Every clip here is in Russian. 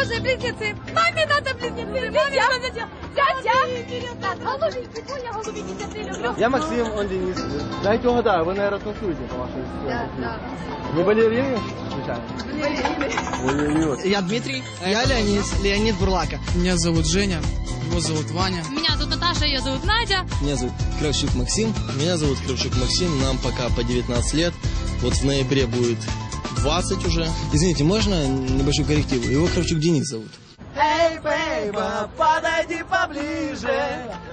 Боже, близнецы! Маме надо близнецы! Маме надо делать! Дядя! Голубенький, я тебя люблю. Я Максим, он Денис. Знаете, угадаю, вы, наверное, танцуете по вашей Да, да. Не балерины? Балерины. Я Дмитрий. Я Леонид. Леонид Бурлака. Меня зовут Женя, его зовут Ваня. Меня зовут Наташа, ее зовут Надя. Меня зовут Кравчук Максим. Меня зовут Кравчук Максим. Нам пока по 19 лет. Вот в ноябре будет 20 уже. Извините, можно небольшой корректив? Его Кравчук Денис зовут. Эй, бейба, подойди поближе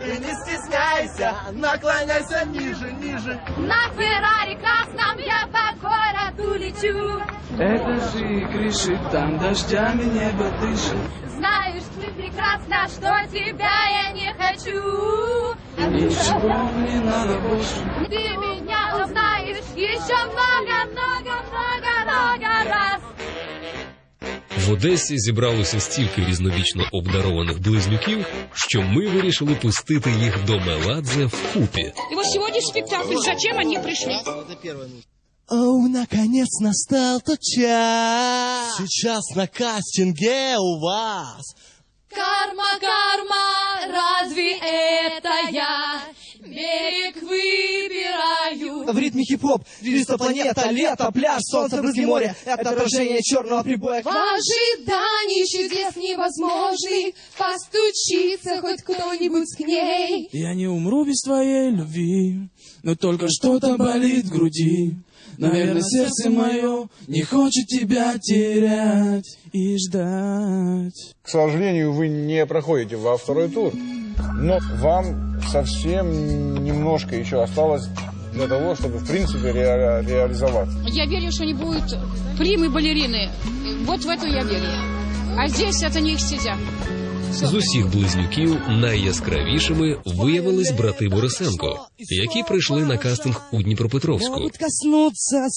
и не стесняйся, наклоняйся ниже, ниже. На Феррари красном я по городу лечу. Этажи, крыши, там дождями небо дышит. Знаешь ты прекрасно, что тебя я не хочу. Ничего не надо больше. Ты меня узнаешь еще много-много-много-много раз. В Одесі зібралося стільки різновічно обдарованих близнюків, що ми вирішили пустити їх до Меладзе вкупі. І ось сьогодні спектакль. Зачем вони прийшли? Оу, наконец настал тот час. Сейчас на кастинге у вас. Карма, карма, разве это я? Берег выбираю. В ритме хип-хоп, движется планета, лето, пляж, солнце, брызги моря. Это отражение черного прибоя. В ожидании чудес невозможных Постучится хоть кто-нибудь к ней Я не умру без твоей любви, но только что-то болит в груди. Наверное, сердце мое не хочет тебя терять и ждать. К сожалению, вы не проходите во второй тур. Но вам совсем немножко еще осталось для того, чтобы, в принципе, ре- реализоваться. Я верю, что они будут примы балерины. Вот в это я верю. А здесь это не их стезя. З усіх близнюків найяскравішими виявились брати Борисенко, які прийшли на кастинг у Дніпропетровську. Коснуться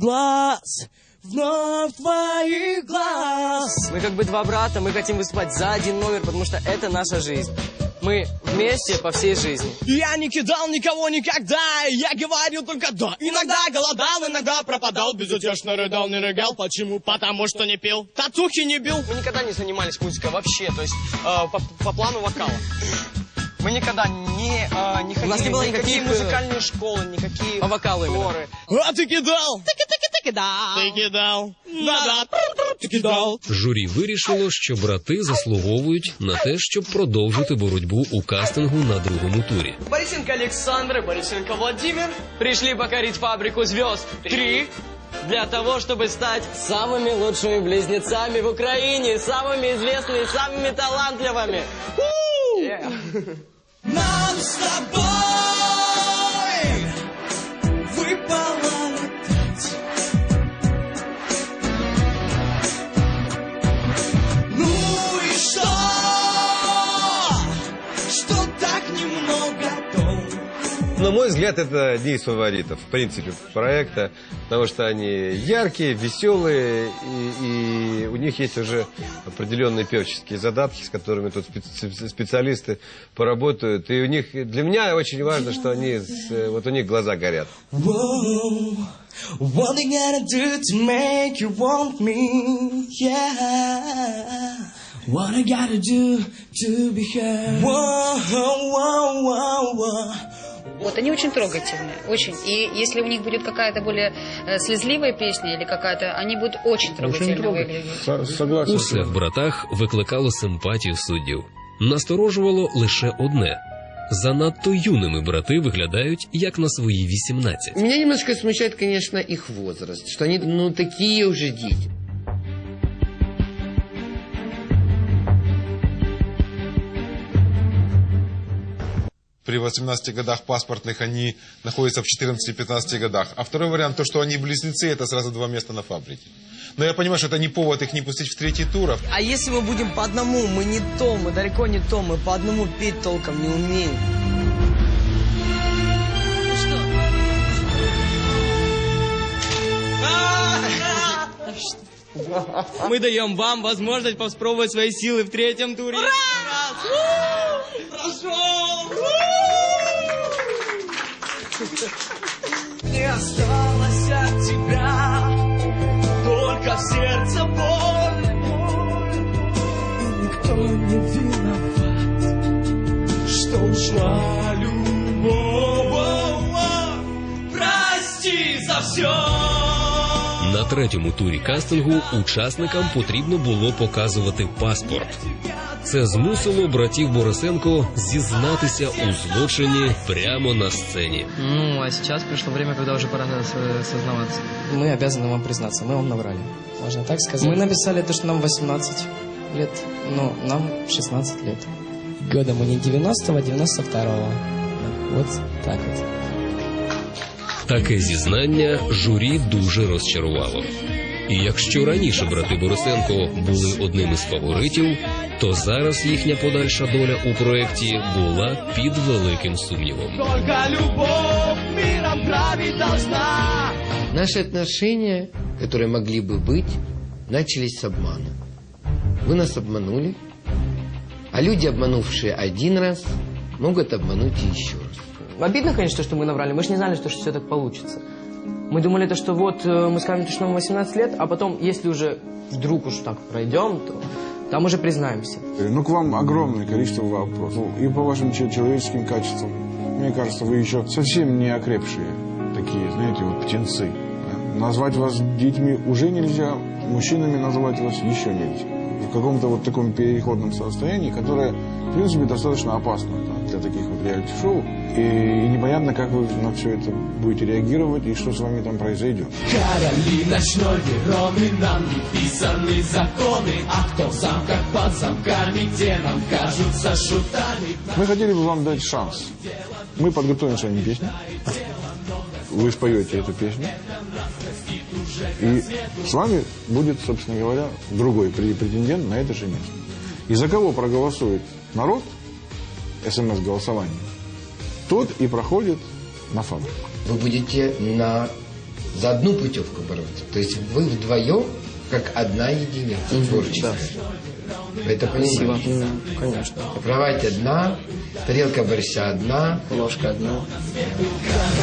глаз, вновь твоих глаз. Мы как бы два брата, мы хотим выступать за один номер, потому что это наша жизнь. Мы вместе по всей жизни. Я не кидал никого никогда, я говорил только да. Иногда голодал, иногда пропадал, безутешно рыдал, не рыгал. Почему? Потому что не пил, татухи не бил. Мы никогда не занимались музыкой вообще, то есть э, по, по плану вокала. Мы никогда не, э, не ходили, У нас не было никакие никаких, э, музыкальные школы, никакие По вокалу именно. хоры. А ты кидал! Ты кидал! Ты кидал! Да-да! Ты кидал! Журі вирішило, що брати заслуговують на те, щоб продовжити боротьбу у кастингу на другому турі. Борисенко Александр и Борисенко Владимир пришли покорить фабрику звезд. Три. Для того, чтобы стать самыми лучшими близнецами в Украине, самыми известными, самыми талантливыми. Yeah. Нам с тобой мой взгляд, это одни из фаворитов, в принципе, проекта, потому что они яркие, веселые, и, и у них есть уже определенные певческие задатки, с которыми тут специ- специалисты поработают. И у них, для меня очень важно, что они, с- вот у них глаза горят. What I gotta do to make you want me? Yeah. What I gotta do to be heard? Whoa, whoa, whoa, whoa. Вот они очень трогательные, очень. И если у них будет какая-то более э, слезливая песня или какая-то, они будут очень трогательно выглядеть. Согласен. Усе в братах викликало симпатію суддів. Насторожувало лише одне. Занадто юними брати виглядають як на свої 18. Меня немножко смущает, конечно, их возраст, что они, ну, такие уже дети. При 18 годах паспортных они находятся в 14-15 годах. А второй вариант, то, что они близнецы, это сразу два места на фабрике. Но я понимаю, что это не повод их не пустить в третий тур. А если мы будем по одному, мы не то, мы далеко не то, мы по одному петь толком не умеем. Мы даем вам возможность попробовать свои силы в третьем туре. Ура! Не осталось от тебя Только в сердце боль. Никто не виноват Что ушла любовь Прости за все На третьому турі кастингу учасникам потрібно було показувати паспорт. Це змусило братів Борисенко зізнатися у злочині прямо на сцені. Ну, а сейчас пришло время, когда уже пора со- сознаваться. Мы обязаны вам признаться, мы вам наврали. Можно так сказать? Мы написали то, что нам 18 лет, но нам 16 лет. Года мы не 90-го, а 92-го. Вот так вот. Таке зізнання журі дуже розчарувало. І якщо раніше брати Борисенко були одним із фаворитів, то зараз їхня подальша доля у проєкті була під великим сумнівом. Только любовь миром править должна. Наши отношения, которые могли бы быть, начались с обмана. Вы нас обманули, а люди, обманувшие один раз, могут обмануть и еще раз. Обидно, конечно, что мы наврали. Мы же не знали, что все так получится. Мы думали, то, что вот э, мы скажем, то, что нам 18 лет, а потом, если уже вдруг уж так пройдем, то там уже признаемся. Ну, к вам огромное количество вопросов. И по вашим че- человеческим качествам. Мне кажется, вы еще совсем не окрепшие. Такие, знаете, вот птенцы. Назвать вас детьми уже нельзя, мужчинами назвать вас еще нельзя. В каком-то вот таком переходном состоянии, которое, в принципе, достаточно опасно таких вот реалити-шоу. И, и непонятно, как вы на все это будете реагировать и что с вами там произойдет. Короли ночной Вероны нам не писаны законы А кто в замках под замками, те нам кажутся шутами Мы хотели бы вам дать шанс. Мы подготовим с вами песню. Вы споете эту песню. И с вами будет, собственно говоря, другой пре- претендент на это же место. И за кого проголосует народ, смс-голосование, тот и проходит на фабрику. Вы будете на... за одну путевку бороться. То есть вы вдвоем, как одна единица творческая. Вы это понимаете? Конечно. Кровать одна, тарелка борща одна, Ложка одна.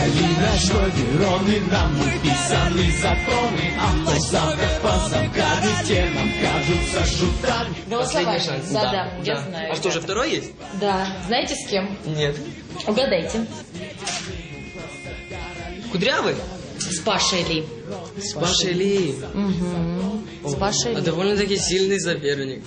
Короли ночной Вероны нам не писаны законы А кто в замках под замками, те нам кажутся шутами Голосование. шанс. Да, Да, да, я да. знаю. А что же, ребята. второй есть? Да. Знаете с кем? Нет. Угадайте. Кудрявый? С Пашей Ли. С Пашей Ли. Угу. С Пашей А Ли. довольно-таки сильный соперник.